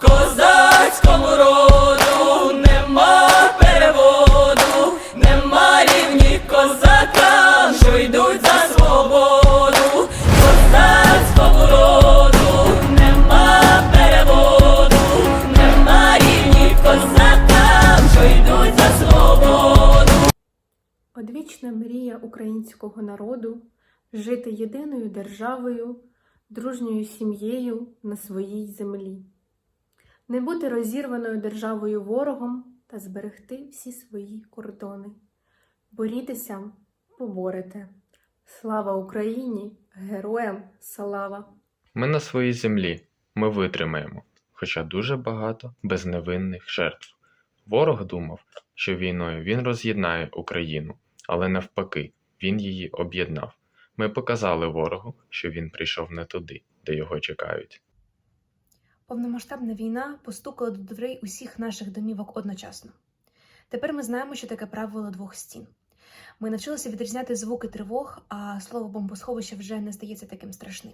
Козацькому роду нема переводу, нема рівні козакам, що йдуть за свободу. Козацькому роду нема переводу, нема рівні козакам, що йдуть за свободу. Одвічна мрія українського народу жити єдиною державою, дружньою сім'єю на своїй землі, не бути розірваною державою ворогом та зберегти всі свої кордони. Борітеся, поборете. Слава Україні! Героям слава! Ми на своїй землі, ми витримаємо, хоча дуже багато безневинних жертв. Ворог думав, що війною він роз'єднає Україну, але навпаки, він її об'єднав. Ми показали ворогу, що він прийшов не туди, де його чекають. Повномасштабна війна постукала до дверей усіх наших домівок одночасно. Тепер ми знаємо, що таке правило двох стін. Ми навчилися відрізняти звуки тривог, а слово бомбосховище вже не здається таким страшним.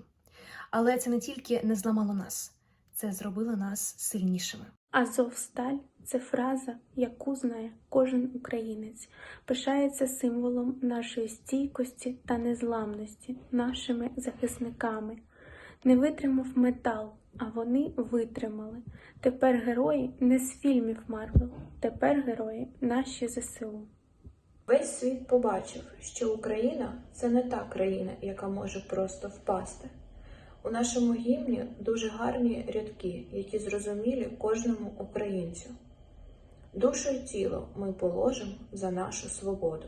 Але це не тільки не зламало нас, це зробило нас сильнішими. Азовсталь це фраза, яку знає кожен українець, пишається символом нашої стійкості та незламності, нашими захисниками. Не витримав метал, а вони витримали. Тепер герої не з фільмів Марвел, тепер герої наші ЗСУ. Весь світ побачив, що Україна це не та країна, яка може просто впасти. У нашому гімні дуже гарні рядки, які зрозумілі кожному українцю. Душу й тіло ми положимо за нашу свободу.